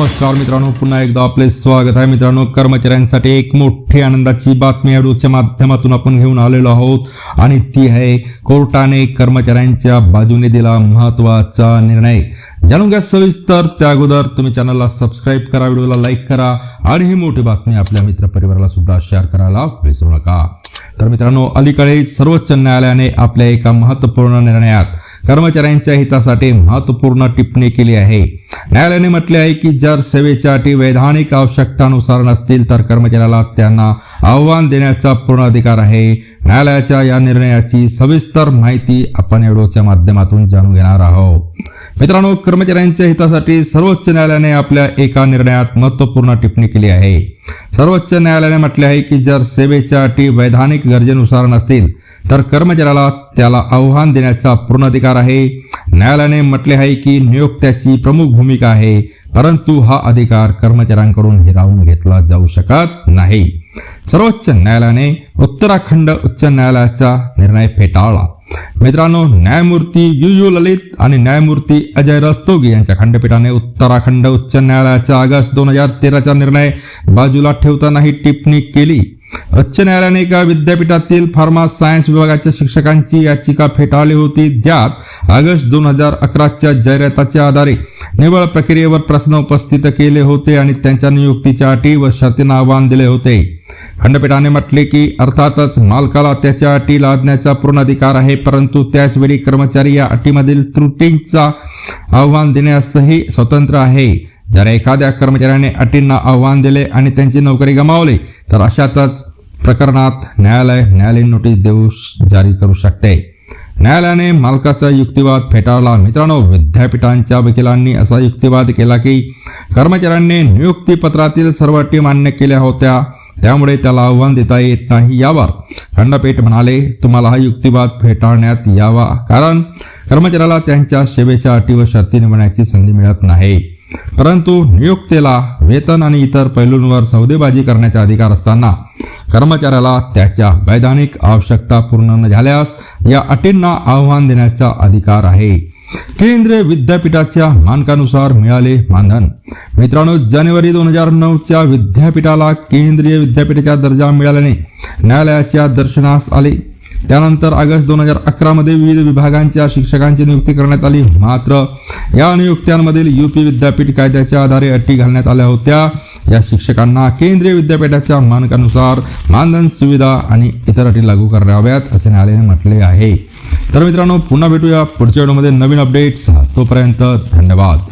नमस्कार मित्रांनो पुन्हा एकदा आपले स्वागत आहे. मित्रांनो कर्मचाऱ्यांसाठी एक मोठी आनंदाची बातमी अडूच्या व्हिडिओच्या माध्यमातून आपण घेऊन आलेलो आहोत. आणि ती आहे कोर्टाने कर्मचाऱ्यांच्या बाजूने दिला महत्त्वाचा निर्णय. जाणून घ्या सविस्तर. त्या अगोदर तुम्ही चॅनलला सबस्क्राईब करा व्हिडिओला लाईक करा. आणि ही मोठी बातमी आपल्या मित्रपरिवाराला सुद्धा शेअर करायला विसरू नका. तर मित्रांनो अलीकडे सर्वोच्च न्यायालयाने आपल्या एका महत्त्वपूर्ण निर्णयात कर्मचाऱ्यांच्या हितासाठी महत्त्वपूर्ण टिप्पणी केली आहे. न्यायालयाने म्हटले आहे की जर सेवेच्या अटी वैधानिक आवश्यकतानुसार नसतील तर कर्मचाऱ्याला त्यांना आव्हान देण्याचा पूर्ण अधिकार आहे. न्यायालयाच्या या निर्णयाची सविस्तर माहिती आपण या व्हिडिओच्या माध्यमातून जाणून घेणार आहोत. मित्रांनो कर्मचाऱ्यांच्या हितासाठी सर्वोच्च न्यायालयाने आपल्या एका निर्णयात महत्त्वपूर्ण टिप्पणी केली आहे. सर्वोच्च न्यायालयाने म्हटले आहे की जर सेवेच्या अटी वैधानिक गरजेनुसार नसतील तर कर्मचाऱ्याला त्याला आव्हान देण्याचा पूर्ण अधिकार आहे. न्यायालयाने म्हटले आहे की नियोक्त्याची प्रमुख भूमिका आहे परंतु हा अधिकार कर्मचाऱ्यांकडून हिरावून घेतला जाऊ शकत नाही. सर्वोच्च न्यायालयाने उत्तराखंड उच्च न्यायालयाचा निर्णय फेटाळला. मित्रांनो न्यायमूर्ती यू यू ललित आणि न्यायमूर्ती अजय रस्तोगी यांच्या खंडपीठाने उत्तराखंड उच्च न्यायालयाचा ऑगस्ट दोन हजार तेराचा निर्णय बाजूला ठेवतानाही टिप्पणी केली. उच्च न्यायालयाने एका विद्यापीठातील फार्मा सायन्स विभागाच्या शिक्षकांची याचिका फेटाळली होती ज्यात ऑगस्ट दोन हजार अकराच्या जाहिराताच्या आधारे निवड प्रक्रियेवर प्रश्न उपस्थित केले होते आणि त्यांच्या नियुक्तीच्या अटी व शर्तींना आव्हान दिले होते. खंडपीठाने म्हटले की अर्थातच मालकाला त्याच्या अटी लादण्याचा पूर्ण अधिकार आहे परंतु त्याचवेळी कर्मचारी या अटीमधील त्रुटींचा आव्हान देण्यासही स्वतंत्र आहे. जर एखाद्या कर्मचाऱ्याने अटींना आव्हान दिले आणि त्यांची नोकरी गमावली तर अशातच प्रकरणात न्यायालय न्यायालयीन नोटीस देऊ जारी करू शकते. न्यायालयाने मालकाचा युक्तिवाद फेटाळला. मित्रांनो विद्यापीठांच्या वकिलांनी असा युक्तिवाद केला की कर्मचाऱ्यांनी नियुक्तीपत्रातील सर्व अटी मान्य केल्या होत्या त्यामुळे त्याला आव्हान देता येत नाही यावर खंडपीठ म्हणाले तुम्हाला हा युक्तिवाद फेटाळण्यात यावा कारण कर्मचाऱ्याला त्यांच्या सेवेच्या अटी व शर्ती निवडण्याची संधी मिळत नाही. परंतु नियुक्तीला वेतन आणि इतर पैलूंवर सौदेबाजी करण्याचा अधिकार असताना कर्मचाऱ्याला त्याच्या वैधानिक आवश्यकता पूर्ण न झाल्यास या अटींना आव्हान देण्याचा अधिकार आहे. केंद्रीय विद्यापीठाच्या मानकानुसार मिळाले मानधन. मित्रांनो जानेवारी दोन हजार नऊच्या विद्यापीठाला केंद्रीय विद्यापीठाचा दर्जा मिळाल्याने न्यायालयाच्या दर्शनास आले. त्यानंतर ऑगस्ट दोन हजार अकरा मध्ये विविध विभागांच्या शिक्षकांची नियुक्ती करण्यात आली. मात्र या नियुक्त्यांमधील युपी विद्यापीठ कायद्याच्या आधारे अटी घालण्यात आल्या होत्या. या शिक्षकांना केंद्रीय विद्यापीठाच्या मानकानुसार मानधन सुविधा आणि इतर अटी लागू कराव्यात असे न्यायालयाने म्हटले आहे. तर मित्रांनो पुन्हा भेटूया पुढच्या व्हिडिओमध्ये. नवीन अपडेट्स तोपर्यंत धन्यवाद.